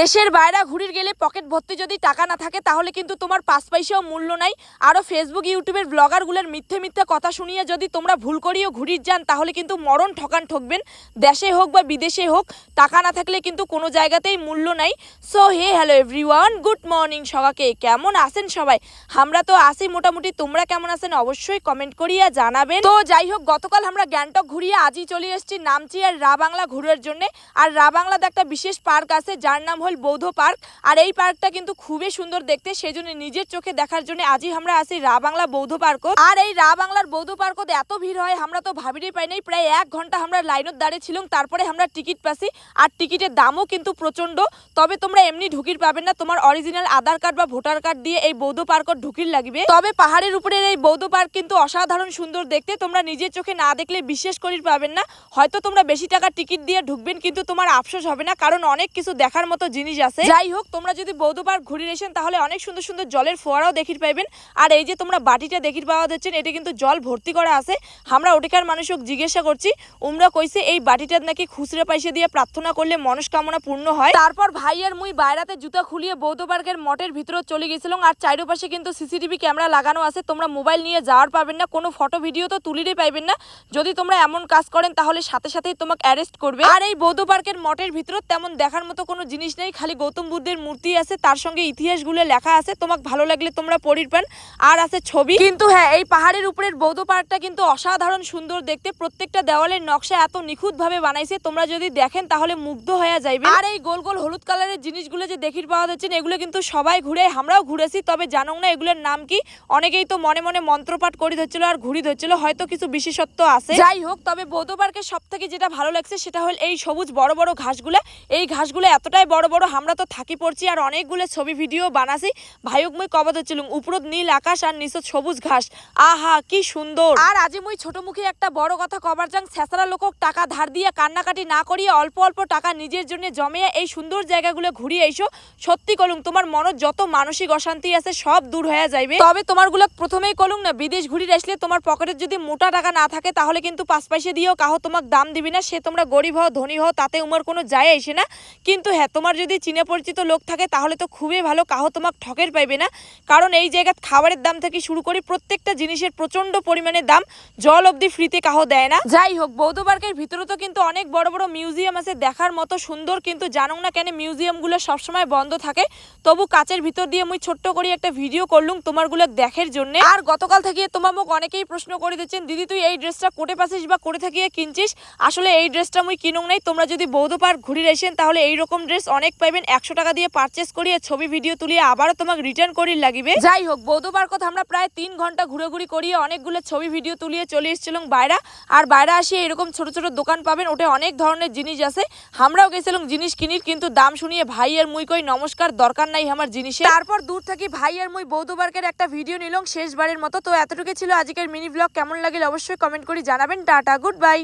দেশের বাইরে ঘুরির গেলে পকেট ভর্তি যদি টাকা না থাকে, তাহলে কিন্তু তোমার পাঁচ পয়সাও মূল্য নাই। আরও ফেসবুক ইউটিউবের ব্লগারগুলোর মিথ্যে মিথ্যে কথা শুনিয়ে যদি তোমরা ভুল করিও ঘুরির যান, তাহলে কিন্তু মরণ ঠকান ঠকবেন। দেশে হোক বা বিদেশে হোক, টাকা না থাকলে কিন্তু কোনো জায়গাতেই মূল্য নাই। So hey hello everyone good morning সবাকে কেমন আছেন সবাই? আমরা তো আসি মোটামুটি। তোমরা কেমন আছেন? অবশ্যই কমেন্ট করিয়া জানাবেন। তো যাই হোক, গতকাল আমরা গ্যাংটক ঘুরিয়ে আজই চলে এসেছি নামচি আর রা বাংলা ঘুরের জন্য। আর রা বাংলাতে একটা বিশেষ পার্ক আছে, যার নাম হল বৌদ্ধ পার্ক আর এই পার্কটা কিন্তু খুবই সুন্দর দেখতে। সেই জন্য নিজের চোখে দেখার জন্য আজই আমরা আসি রা বাংলা বৌদ্ধ পার্ক আর এই রা বাংলার বৌদ্ধ পার্কতে এত ভিড় হয়, আমরা তো ভাবিরই পাই নাই প্রায় এক ঘণ্টা আমরা লাইনত দাঁড়িয়ে ছিলাম, তারপরে আমরা টিকিট পাসি আর টিকিটের দামও কিন্তু প্রচণ্ড তবে তোমরা এমনি ঢুকির পাবেন না, তোমার অরিজিনাল আধার কার্ড বা ভোটার কার্ড দিয়ে এই বৌদ্ধ পার্কত ঢুকির লাগবে। তবে পাহাড়ের উপরে এই বৌদ্ধ পার্ক কিন্তু অসাধারণ সুন্দর দেখতে। তোমরা নিজের চোখে না দেখলে বিশ্বাস করির পাবেন না। হয়তো তোমরা বেশি টাকা টিকিট দিয়ে ঢুকবেন, কিন্তু তোমার আফসোস হবে না, কারণ অনেক কিছু দেখার মতো জিনিস আছে। যাই হোক, তোমরা যদি বৌদ্ধ পার্ক ঘুরে এসেন, তাহলে অনেক সুন্দর সুন্দর জলের ফোয়ারাও দেখির পাইবেন। আর এই যে তোমরা বাটিটা দেখির পাওয়া যাচ্ছেন এটা কিন্তু জল ভর্তি করা আছে। আমরা ওটিকার মানুষক জিজ্ঞাসা করছি, উমরা কইছে, এই বাটিটার নাকি খুচরা পয়সা দিয়ে প্রার্থনা করলে মনস্কামনা পূর্ণ হয়? তারপর ভাই আর মুই বাইরাতে জুতা খুলিয়ে বৌদ্ধ পার্কের মঠের ভিতরে চলে গেছিলাম, আর চারিপাশে কিন্তু সিসিটিভি ক্যামেরা লাগানো আছে। তোমরা মোবাইল নিয়ে যাওয়ার পাবেন না, কোনো ফটো, ভিডিও তো তুলিরই পাইবেন না। যদি তোমরা এমন কাজ করেন, তাহলে সাথে সাথেই তোমাকে অ্যারেস্ট করবে। আর এই বৌদ্ধ পার্কের মঠের ভিতর তেমন দেখার মতো কোনো জিনিস নেই। খালি গৌতম বুদ্ধের মূর্তি আছে, তার সঙ্গে ইতিহাসগুলো লেখা আছে। তোমাকে ভালো লাগলে তোমরা পড়ির পান। আর আছে ছবি। কিন্তু হ্যাঁ এই পাহাড়ের উপরের বৌদ্ধ পার্কটা কিন্তু অসাধারণ সুন্দর দেখতে। প্রত্যেকটা দেওয়ালের নকশা এত নিখুঁত ভাবে বানাইছে, তোমরা যদি দেখেন তাহলে মুগ্ধ হয়ে যাইবে। আর এই গোল গোল হলুদ কালারের জিনিসগুলো যে দেখির পাওয়া যাচ্ছে এগুলো কিন্তু সবাই ঘুরে, আমরাও ঘুরেছি, তবে জানো না এগুলোর নাম কি? অনেকেই তো মনে মনে মন্ত্রপাঠ করে ধরছিল আর ঘুরি ধরছিল, হয়তো কিছু বিশেষত্ব আছে। যাই হোক, তবে বৌদ্ধ পার্কের সব থেকে যেটা ভালো লাগছে সেটা হল এই সবুজ বড় বড় ঘাসগুলো। এই ঘাসগুলো এতটাই বড় বড় আমরা তো থাকি পড়ছি আর অনেকগুলো ছবি ভিডিও বানাছি। ভাইক মুই কবাতে ছিলাম উপরত নীল আকাশ আর নিচত সবুজ ঘাস। আহা কি সুন্দর! আর আজি মুই ছোট মুখে একটা বড় কথা কবার যাং ছেঁচড়া লোকক টাকা ধার দিয়ে কান্নাকাটি না করিয়ে অল্প অল্প টাকা নিজের জন্য জমিয়ে এই সুন্দর জায়গাগুলো ঘুরিয়ে এসো সত্যি কলুম তোমার মনত যত মানসিক অশান্তি আছে সব দূর হয়ে যাইবে। তবে তোমারগুলো প্রথমেই কলুম না বিদেশ ঘুরি আসলে তোমার পকেটে যদি মোটা টাকা না থাকে তাহলে কিন্তু পাঁচ পয়সা দিয়েও কাহো তোমাকে দাম দিবি না। সে তোমরা গরিব হও ধনী হও তাতে উমার কোনো যায় আসে না। কিন্তু হ্যাঁ তোমার যদি চিনে পরিচিত লোক থাকে, তাহলে তো খুবই ভালো। কাহো তোমাকে ঠকের পাইবে না। কারণ এই জায়গায় খাবারের দাম থেকে শুরু করে প্রত্যেকটা জিনিসের প্রচণ্ড পরিমাণে দাম জল অবধি ফ্রিতে কাহো দেয় না। যাই হোক, বৌদ্ধ পার্কের ভিতরে তো কিন্তু অনেক বড় বড় মিউজিয়াম আছে। দেখার মতো সুন্দর কিন্তু জানো না কেন, মিউজিয়ামগুলো সবসময় বন্ধ থাকে। তবু কাচের ভিতর দিয়ে মুই ছোট্ট করে একটা ভিডিও করলুম তোমারগুলো দেখার জন্য। আর গতকাল থেকে তোমার মুখ অনেকেই প্রশ্ন করে দিচ্ছেন, দিদি, তুই এই ড্রেসটা কোটে পাচ্ছিস বা করে থাকিয়ে কিনছিস? আসলে এই ড্রেসটা মুই কিনুম নাই। তোমরা যদি বৌদ্ধ পার্ক ঘুরে আসেন, তাহলে এইরকম ড্রেস অনেক পাইবেন, একশো টাকা দিয়ে পারচেস করিয়ে ছবি ভিডিও তুলিয়ে আবারও তোমাকে রিটার্ন করির লাগিবে। যাই হোক বৌদ্ধ পার্কত আমরা প্রায় তিন ঘণ্টা ঘুরে করিয়ে অনেকগুলো ছবি ভিডিও তুলিয়ে চলে এসেছিলাম বাইরা। আর বাইরে আসিয়ে এরকম ছোট ছোট দোকান পাবেন ওটা অনেক ধরনের জিনিস আছে। আমরাও গেছিলাম জিনিস কিনির, কিন্তু দাম শুনিয়ে ভাই আর মুই কই, নমস্কার, দরকার নাই আমার জিনিসের। তারপর দূর থেকে ভাই আর মুই বৌদ্ধ একটা ভিডিও নিলাম শেষবারের মতো। তো এতটুকু ছিল আজকের মিনি ব্লগ কেমন লাগলে অবশ্যই কমেন্ট করে জানাবেন। Tata good bye